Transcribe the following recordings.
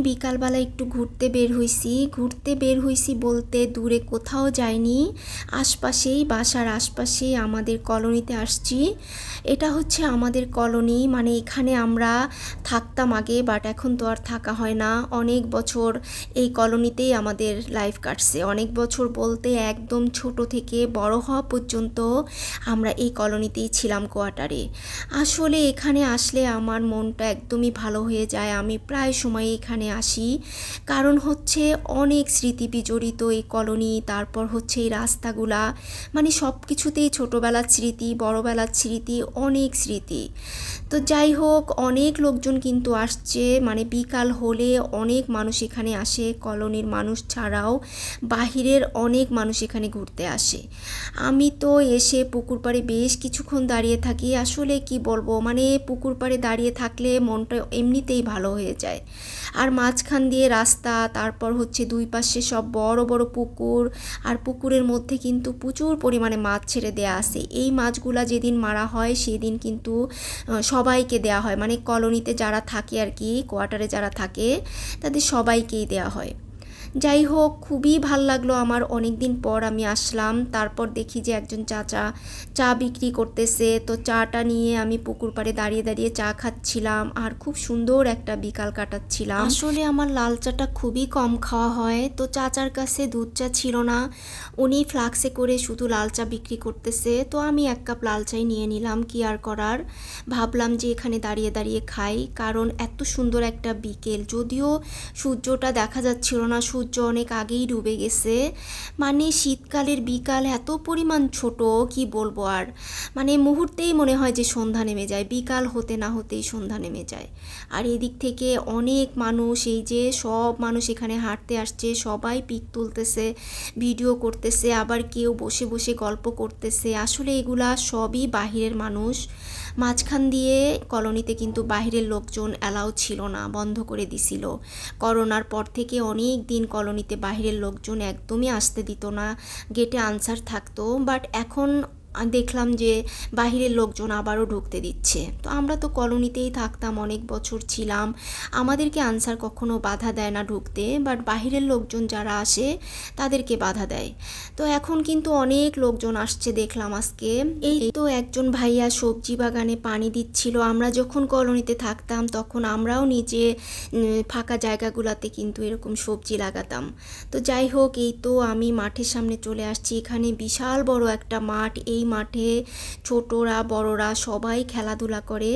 বিকালবেলা একটু ঘুরতে বের হইছি। ঘুরতে বের হইছি বলতে দূরে কোথাও যাইনি। আশপাশেই, বাসার আশপাশেই আমাদের কলোনিতে আসছি। এটা হচ্ছে আমাদের কলোনি। মানে এখানে আমরা থাকতাম আগে বাট এখন তো আর থাকা হয় না। অনেক বছর এই কলোনিতেই আমাদের লাইফ কাটছে। অনেক বছর বলতে একদম ছোট থেকে বড় হওয়া পর্যন্ত আমরা এই কলোনিতেই ছিলাম কোয়ার্টারে। আসলে এখানে আসলে আমার মনটা একদমই ভালো হয়ে যায়। আমি প্রায় সময় এখানে আসি। কারণ হচ্ছে অনেক স্মৃতি বিজড়িত এই কলোনি, তারপর হচ্ছে এই রাস্তাগুলা। মানে সব কিছুতেই ছোটোবেলার স্মৃতি, বড়বেলার স্মৃতি, অনেক স্মৃতি। তো যাই হোক, অনেক লোকজন কিন্তু আসছে। মানে বিকাল হলে অনেক মানুষ এখানে আসে। কলোনির মানুষ ছাড়াও বাহিরের অনেক মানুষ এখানে ঘুরতে আসে। আমি তো এসে পুকুর পাড়ে বেশ কিছুক্ষণ দাঁড়িয়ে থাকি। আসলে কি বলব? মানে পুকুর পাড়ে দাঁড়িয়ে থাকলে মনটা এমনিতেই ভালো হয়ে যায়। আর মাঝখান দিয়ে রাস্তা, তারপর হচ্ছে দুই পাশে সব বড় বড় পুকুর আর পুকুরের মধ্যে কিন্তু প্রচুর পরিমাণে মাছ ছেড়ে দেয়া আছে। এই মাছগুলা যেদিন মারা হয়, সেদিন কিন্তু সবাইকে দেয়া হয়। মানে কলোনিতে যারা থাকে আর কি, কোয়ার্টারে যারা থাকে, তাদের সবাইকেই দেয়া হয়। যাই হোক খুবই ভালো লাগল আমার। অনেক দিন পর আমি আসলাম। তারপর দেখি যে একজন চাচা চা বিক্রি করতেছে। তো চাটা নিয়ে আমি পুকুর পাড়ে দাঁড়িয়ে দাঁড়িয়ে চা খাচ্ছিলাম আর খুব সুন্দর একটা বিকাল কাটাচ্ছিলাম। আসলে আমার লাল চাটা খুবই কম খাওয়া হয়। তো চাচার কাছে দুধ চা ছিল না। উনি ফ্লাক্সে করে শুধু লাল চা বিক্রি করতেছে। তো আমি এক কাপ লাল চাই নিয়ে নিলাম। কি আর করার? ভাবলাম যে এখানে দাঁড়িয়ে দাঁড়িয়ে খাই। কারণ এত সুন্দর একটা বিকেল। যদিও সূর্যটা দেখা যাচ্ছিল না। সূর্য অনেক আগেই ডুবে গেছে। মানে শীতকালের বিকাল এত পরিমাণ ছোট, কি বলব আর? মানে মুহূর্তেই মনে হয় যে সন্ধ্যা নেমে যায়, বিকাল হতে না হতেই সন্ধ্যা নেমে যায়। আর এদিক থেকে অনেক মানুষ, এই যে সব মানুষ এখানে হাঁটতে আসছে, সবাই পিক তুলতেছে, ভিডিও করতেছে, আবার কেউ বসে বসে গল্প করতেছে। আসলে এগুলা সবই বাহিরের মানুষ। মাঝখান দিয়ে কলোনিতে কিন্তু বাহিরের লোকজন অ্যালাউ ছিল না, বন্ধ করে দিছিল। করোনার পর থেকে অনেক দিন কলোনিতে বাহিরের লোকজন একদমই আসতে দিত না। গেটে আনসার থাকতো বাট এখন দেখলাম যে বাহিরের লোকজন আবারও ঢুকতে দিচ্ছে। তো আমরা তো কলোনিতেই থাকতাম, অনেক বছর ছিলাম। আমাদেরকে আনসার কখনো বাধা দেয় না ঢুকতে বাট বাহিরের লোকজন যারা আসে, তাদেরকে বাধা দেয়। তো এখন কিন্তু অনেক লোকজন আসছে দেখলাম আজকে। এই তো একজন ভাইয়া সবজি বাগানে পানি দিচ্ছিল। আমরা যখন কলোনিতে থাকতাম, তখন আমরাও নিজে ফাঁকা জায়গাগুলোতে কিন্তু এরকম সবজি লাগাতাম। তো যাই হোক, এই তো আমি মাঠের সামনে চলে আসছি। এখানে বিশাল বড় একটা মাঠ। এই মাঠে ছোটরা, বড়রা সবাই খেলাধুলা করে।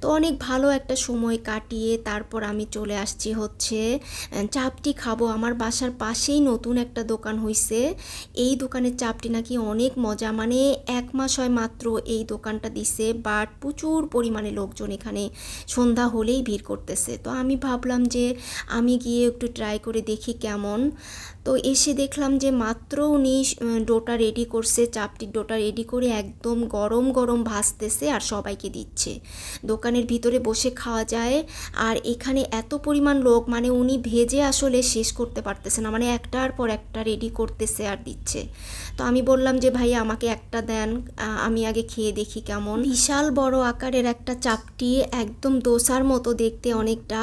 তো অনেক ভালো একটা সময় কাটিয়ে তারপর আমি চলে আসছি হচ্ছে চাপটি খাব। আমার বাসার পাশেই নতুন একটা দোকান হইছে। এই দোকানের চাপটি নাকি অনেক মজা। মানে এক মাস হয় মাত্র এই দোকানটা দিছে বাট প্রচুর পরিমাণে লোকজন এখানে সন্ধ্যা হলেই ভিড় করতেছে। তো আমি ভাবলাম যে আমি গিয়ে একটু ট্রাই করে দেখি কেমন। তো এসে দেখলাম যে মাত্র উনি ডোটা রেডি করছে, চাপটির ডোটা রেডি করে একদম গরম গরম ভাজতেছে আর সবাইকে দিচ্ছে। দোকানের ভিতরে বসে খাওয়া যায়। আর এখানে এত পরিমাণ লোক মানে উনি ভেজে আসলে শেষ করতে পারতেছে না মানে একটার পর একটা রেডি করতেছে আর দিচ্ছে। তো আমি বললাম যে ভাই আমাকে একটা দেন আমি আগে খেয়ে দেখি কেমন। বিশাল বড় আকারের একটা চাপটি, একদম দোসার মতো দেখতে অনেকটা।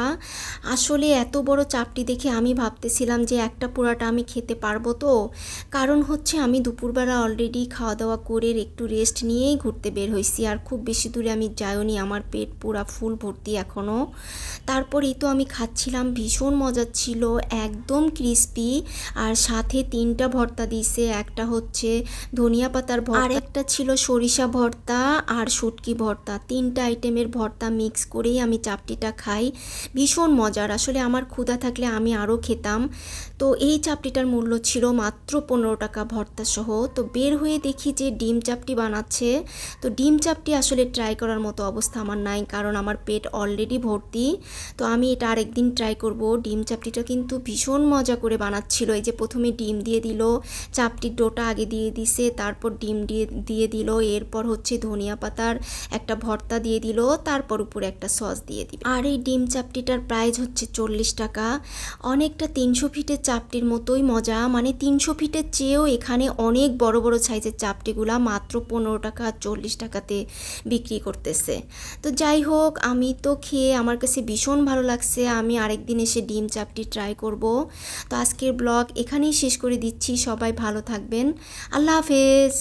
আসলে এত বড় চাপটি দেখে আমি ভাবতেছিলাম যে, একটা পুরাটা আমি খেতে পারব তো। কারণ হচ্ছে আমি দুপুরবেলা অলরেডি খাওয়া দাওয়া করে একটু রেস্ট নিয়েই ঘুরতে বের হয়েছি। আর খুব বেশি দূরে আমি যাইওনি আমার পেট পুরা ফুল ভর্তি এখনও তারপরেই তো আমি খাচ্ছিলাম ভীষণ মজার ছিল একদম ক্রিস্পি আর সাথে তিনটা ভর্তা দিয়েছে একটা হচ্ছে ধনিয়া পাতার ভর্তা আর একটা ছিল সরিষা ভর্তা আর শুটকি ভর্তা। তিনটা আইটেমের ভর্তা মিক্স করেই আমি চাপটিটা খাই ভীষণ মজার। আসলে আমার ক্ষুধা থাকলে আমি আরও খেতাম। তো এই চাপটিটার মূল্য ছিল মাত্র পনেরো টাকা ভর্তা সহ। তো বের হয়ে দেখি যে ডিম চাপটি বানাচ্ছে। তো ডিম চাপটি আসলে ট্রাই করার মতো অবস্থা আমার নাই, কারণ আমার পেট অলরেডি ভর্তি। তো আমি এটা আরেকদিন ট্রাই করব। ডিম চাপটিটা কিন্তু ভীষণ মজা করে বানাচ্ছিল। এই যে প্রথমে ডিম দিয়ে দিল, চাপটির ডোটা আগে দিয়ে দিছে, তারপর ডিম দিয়ে দিয়ে দিল, এরপর হচ্ছে ধনিয়া পাতার একটা ভর্তা দিয়ে দিল, তারপর উপরে একটা সস দিয়ে দিবে। আর এই ডিম চাপটিটার প্রাইস হচ্ছে চল্লিশ টাকা। অনেকটা তিনশো ফিটের চাপটির মতোই মজা। মানে তিনশো ফিটের চেয়েও এখানে অনেক বড় বড় সাইজের চাপটিগুলা মাত্র পনেরো টাকা, চল্লিশ টাকাতে বিক্রি করতেছে। তো যাই হোক, আমি তো খেয়ে আমার কাছে ভীষণ ভালো লাগছে। আমি আরেকদিন এসে ডিম চাপটি ট্রাই করব। তো আজকের ব্লগ এখানেই শেষ করে দিচ্ছি। সবাই ভালো থাকবেন। আল্লাহ হাফেজ।